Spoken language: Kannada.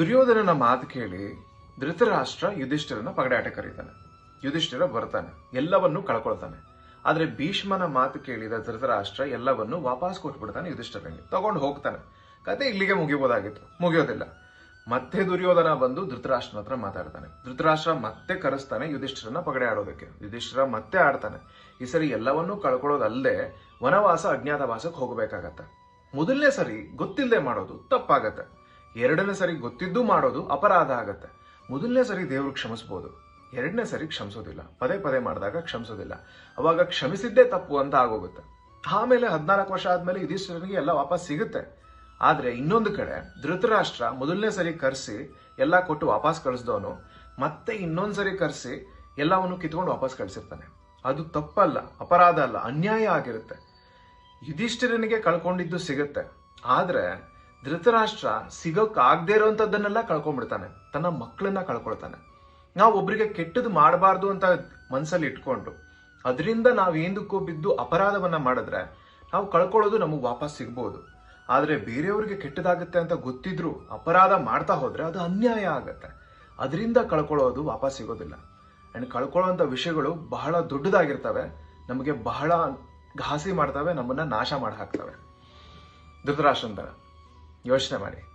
ದುರ್ಯೋಧನನ ಮಾತು ಕೇಳಿ ಧೃತರಾಷ್ಟ್ರ ಯುಧಿಷ್ಠಿರನ ಪಗಡಾಟ ಕರೀತಾನೆ. ಯುಧಿಷ್ಠಿರ ಬರ್ತಾನೆ, ಎಲ್ಲವನ್ನೂ ಕಳ್ಕೊಳ್ತಾನೆ. ಆದ್ರೆ ಭೀಷ್ಮನ ಮಾತು ಕೇಳಿದ ಧೃತರಾಷ್ಟ್ರ ಎಲ್ಲವನ್ನೂ ವಾಪಸ್ ಕೊಟ್ಬಿಡ್ತಾನೆ ಯುಧಿಷ್ಠಿರನಿಗೆ. ತಗೊಂಡು ಹೋಗ್ತಾನೆ. ಕತೆ ಇಲ್ಲಿಗೆ ಮುಗಿಬೋದಾಗಿತ್ತು, ಮುಗಿಯೋದಿಲ್ಲ. ಮತ್ತೆ ದುರ್ಯೋಧನ ಬಂದು ಧೃತರಾಷ್ಟ್ರನ ಹತ್ರ ಮಾತಾಡ್ತಾನೆ. ಧೃತರಾಷ್ಟ್ರ ಮತ್ತೆ ಕರೆಸ್ತಾನೆ ಯುಧಿಷ್ಠಿರನ ಪಗಡೆ ಆಡೋದಕ್ಕೆ ಯುಧಿಷ್ಠಿರ ಮತ್ತೆ ಆಡ್ತಾನೆ. ಈ ಸರಿ ಎಲ್ಲವನ್ನೂ ಕಳ್ಕೊಳ್ಳೋದಲ್ಲದೆ ವನವಾಸ, ಅಜ್ಞಾತವಾಸಕ್ಕೆ ಹೋಗಬೇಕಾಗತ್ತೆ. ಮೊದಲನೇ ಸರಿ ಗೊತ್ತಿಲ್ಲದೆ ಮಾಡೋದು ತಪ್ಪಾಗತ್ತೆ. ಎರಡನೇ ಸರಿ ಗೊತ್ತಿದ್ದು ಮಾಡೋದು ಅಪರಾಧ ಆಗತ್ತೆ. ಮೊದಲನೇ ಸರಿ ದೇವ್ರು ಕ್ಷಮಿಸ್ಬೋದು. ಎರಡನೇ ಸರಿ ಕ್ಷಮಿಸೋದಿಲ್ಲ. ಪದೇ ಪದೇ ಮಾಡಿದಾಗ ಕ್ಷಮಿಸೋದಿಲ್ಲ. ಅವಾಗ ಕ್ಷಮಿಸಿದ್ದೇ ತಪ್ಪು ಅಂತ ಆಗೋಗುತ್ತೆ. ಆಮೇಲೆ ಹದಿನಾಲ್ಕು ವರ್ಷ ಆದ್ಮೇಲೆ ಯುಧಿಷ್ಠಿರನಿಗೆ ಎಲ್ಲ ವಾಪಸ್ ಸಿಗುತ್ತೆ. ಆದ್ರೆ ಇನ್ನೊಂದು ಕಡೆ ಧೃತರಾಷ್ಟ್ರ ಮೊದಲನೇ ಸರಿ ಕರೆಸಿ ಎಲ್ಲ ಕೊಟ್ಟು ವಾಪಸ್ ಕಳಿಸ್ದವನು, ಮತ್ತೆ ಇನ್ನೊಂದು ಸರಿ ಕರೆಸಿ ಎಲ್ಲವನ್ನು ಕಿತ್ಕೊಂಡು ವಾಪಸ್ ಕಳಿಸಿರ್ತಾನೆ. ಅದು ತಪ್ಪಲ್ಲ, ಅಪರಾಧ ಅಲ್ಲ, ಅನ್ಯಾಯ ಆಗಿರುತ್ತೆ. ಯುಧಿಷ್ಠಿರನಿಗೆ ಕಳ್ಕೊಂಡಿದ್ದು ಸಿಗುತ್ತೆ. ಆದ್ರೆ ಧೃತರಾಷ್ಟ್ರ ಸಿಗೋಕ್ ಆಗದೆ ಇರೋಂಥದ್ದನ್ನೆಲ್ಲ ಕಳ್ಕೊಂಡ್ಬಿಡ್ತಾನೆ. ತನ್ನ ಮಕ್ಕಳನ್ನ ಕಳ್ಕೊಳ್ತಾನೆ. ನಾವು ಒಬ್ಬರಿಗೆ ಕೆಟ್ಟದ್ದು ಮಾಡಬಾರ್ದು ಅಂತ ಮನಸ್ಸಲ್ಲಿ ಇಟ್ಕೊಂಡು, ಅದರಿಂದ ನಾವು ಹಿಂದಕ್ಕೂ ಬಿದ್ದು ಅಪರಾಧವನ್ನ ಮಾಡಿದ್ರೆ ನಾವು ಕಳ್ಕೊಳ್ಳೋದು ನಮಗೆ ವಾಪಸ್ ಸಿಗ್ಬೋದು. ಆದರೆ ಬೇರೆಯವ್ರಿಗೆ ಕೆಟ್ಟದಾಗುತ್ತೆ ಅಂತ ಗೊತ್ತಿದ್ರು ಅಪರಾಧ ಮಾಡ್ತಾ ಹೋದ್ರೆ ಅದು ಅನ್ಯಾಯ ಆಗತ್ತೆ. ಅದರಿಂದ ಕಳ್ಕೊಳ್ಳೋದು ವಾಪಸ್ ಸಿಗೋದಿಲ್ಲ. ಅಂಡ್ ಕಳ್ಕೊಳ್ಳೋಂಥ ವಿಷಯಗಳು ಬಹಳ ದೊಡ್ಡದಾಗಿರ್ತವೆ. ನಮಗೆ ಬಹಳ ಘಾಸಿ ಮಾಡ್ತವೆ, ನಮ್ಮನ್ನ ನಾಶ ಮಾಡಿ ಹಾಕ್ತವೆ ಧೃತರಾಷ್ಟ್ರನ್ ಥರ ಯೋಚನೆ ಮಾಡಿ